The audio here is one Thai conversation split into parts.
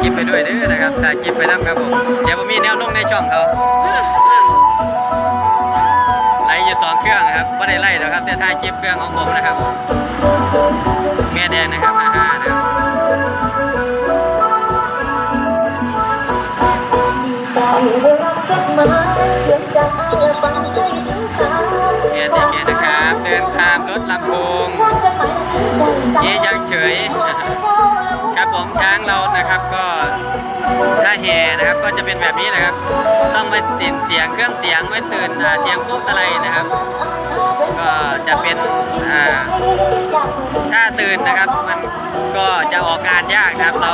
ไปน้ำครับผมเดี๋ยวผมมีแนวลงในช่องเขาไล่อยู่สองเครื่องนะครับไม่ได้ไล่หรอกครับแต่ถ่ายคลิปเครื่องของผมนะครับแม่แดงนะครับห้าห้านะครับใจได้รับจดหมายเขียนจากอายและฟังให้ถึงสายเกียร์เสียเกียร์นะครับเดินตามรถลำโพงความจดหมายนั้นใจสั่นเจ๊ยังเฉย นะครับก็ถ้าแห่นะครับก็จะเป็นแบบนี้นะครับ ต้องไม่ติดเสียงเครื่องเสียงไม่ตื่นเสียงปุ๊บอะไรนะครับ ก็จะเป็นถ้าตื่นนะครับมันก็จะออกงานยากนะครับเรา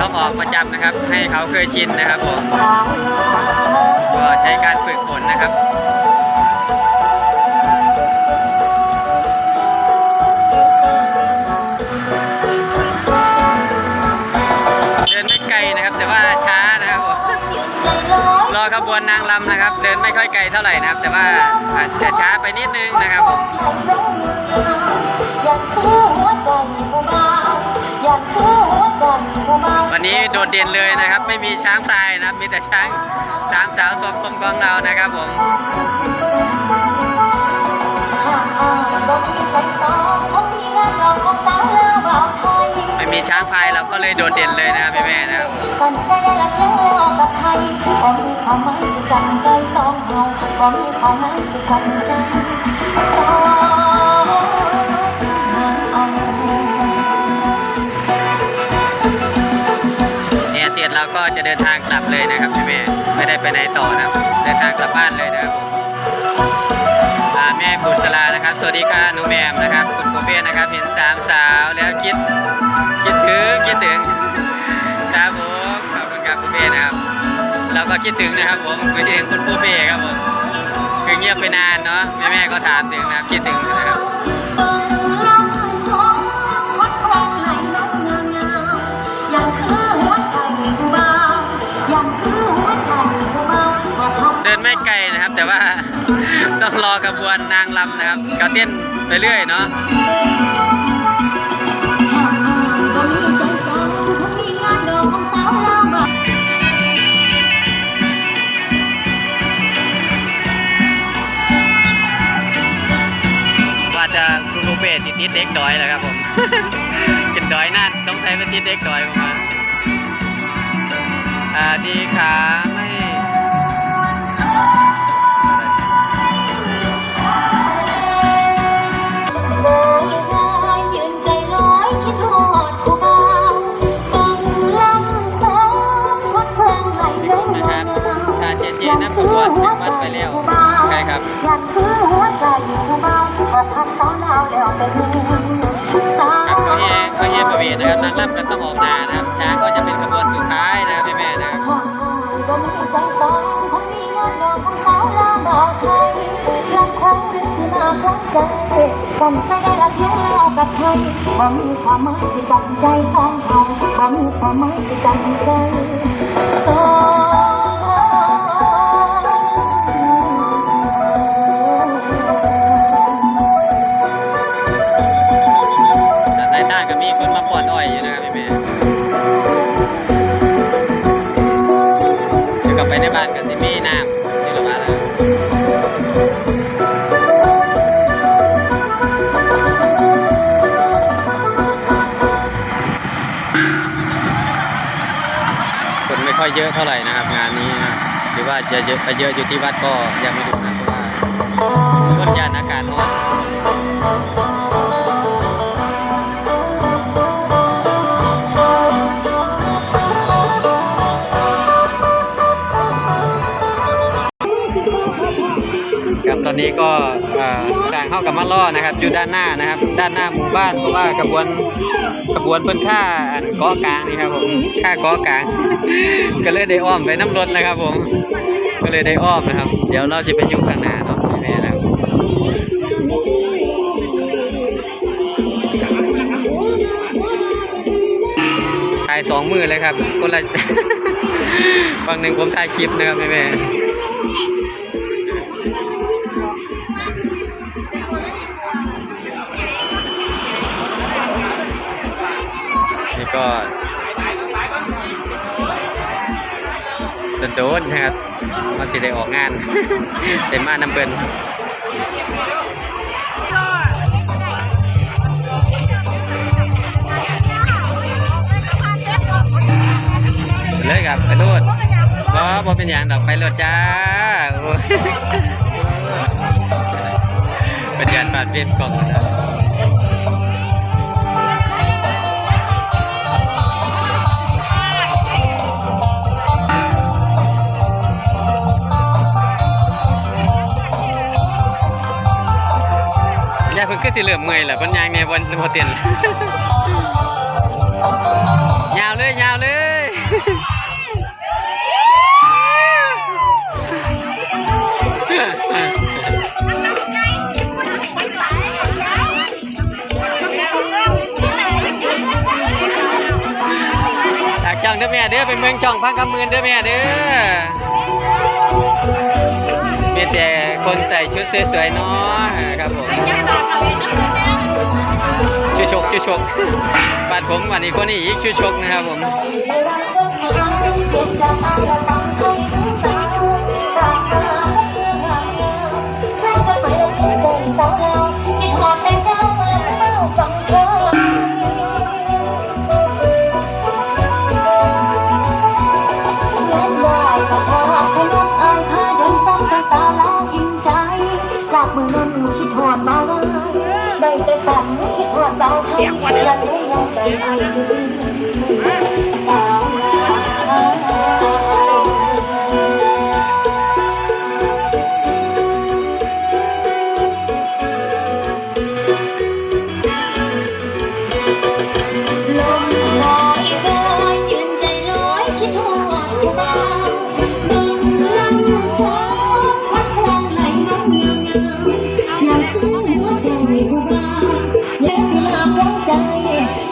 ต้องออกประจำนะครับ ให้เขาเคยชินนะครับผมก็ใช้การฝึกฝนนะครับ ขบวนนางรำนะครับ เดินไม่ค่อยไกลเท่าไหร่นะครับ แต่ว่าอาจจะช้าไปนิดนึงนะครับผมวันนี้โดดเด่นเลยนะครับ ไม่มีช้างพลายนะครับ มีแต่ช้างสามสาวตัวกลมของเรานะครับผม ช้างพายเราก็เลยโดดเด่นเลยนะครับแม่ๆนะครับกันใส่ละเพียงแล้วกับไทยก็มีความหมายสิกันใจสองเฮาก็มีความหมายสิกันใจสองเฮาเนี่ยเสร็จเราก็จะเดินทางกลับเลยนะครับแม่ๆไม่ได้ไปไหนต่อนะครับเดินทางกลับบ้านเลยนะครับแม่บุษรานะครับ สวัสดีค่ะหนูแมมนะครับ คุณโคเป้นะครับ เห็นสามสาวแล้วคิด ก็คิดถึงนะครับผมคิดถึงคุณโคเป้ครับผมคือเงียบไปนานเนาะแม่ๆก็ถามถึงนะครับคิดถึงนะครับเดินไม่ไกลนะครับ แต่ว่าต้องรอกระบวนนางรำนะครับเขาเต้นไปเรื่อยเนาะ ติดเด็กดอยแหละครับผมกินดอยนั่นต้องใช้เป็นติดเด็กดอยประมาณอ่าดีขาไม่ แยงสาครับวเขาแย่เขาแย่ประเวทนะครับนางรำก็ต้องออกนานะครับ ช้างก็จะเป็นขบวนสุดท้ายนะครับแม่ๆนะครับกันใส่ได้ละเพียงแล้วกับไทยบ่มีความหมายสิกันใจสองเฮาบ่มีความหมายสิกันใจสอง เยอะเท่าไหร่นะครับ งานนี้นะหรือว่าจะเยอะไปเยอะอยู่ที่วัดก็ยังไม่รู้นะเพราะว่าคนยานอากาศร้อนครับตอนนี้ก็อ่า เข้ากับมาล่อนะครับอยู่ด้านหน้านะครับ ด้านหน้าหมู่บ้านเพราะว่ากระบวนกระบวนเพิ่นค่าอันเกาะกลางนี่ครับผมค่าเกาะกลาง ก็เลยได้อ้อมไปน้ำรถนะครับ ผม ก็เลยได้อ้อมนะครับ เดี๋ยวเราจะไปอยู่ข้างหน้าเนาะแม่นะครับถ่ายสองมือเลยครับคนละฝั่งหนึ่งผมถ่ายคลิปนะครับแม่ ก็โดนๆนะครับมันสิได้ออกงาน เต็มมาน้ำเปิ้นเลยครับไปโลดก็บ่เป็นอย่างดอกไปโลดจ้าเป็นการปาดเบียดกล่องนะ สิเหลื่อมเมอยแหละเพิ่นยางเนี่ยบนบนเตียนยาวเลยยาวเลยฝากช่องเด้อแม่เด้อเป็นเมืองช่องพังคำมือนเด้อแม่เด้อ แต่คนใส่ชุดสวยๆเนาะครับผมชูชกชูชกบ้านผมวันนี้คนนี้อีกชูชกนะครับผม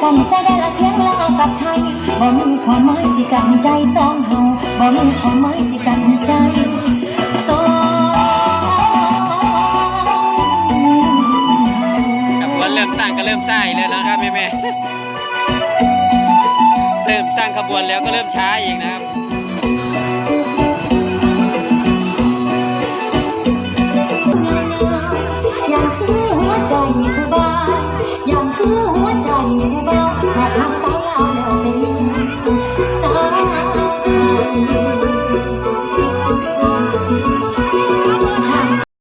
กันใส่ได้ละเพียงลาวกับไทยบ่มีความหมายสิกันใจสองเฮาบ่มีความหมายสิกันใจเริ่มตั้งก็เริ่มใส่เลยนะครับแม่แม่เริ่มตั้งขบวนแล้วก็เริ่มช้าอีกนะครับ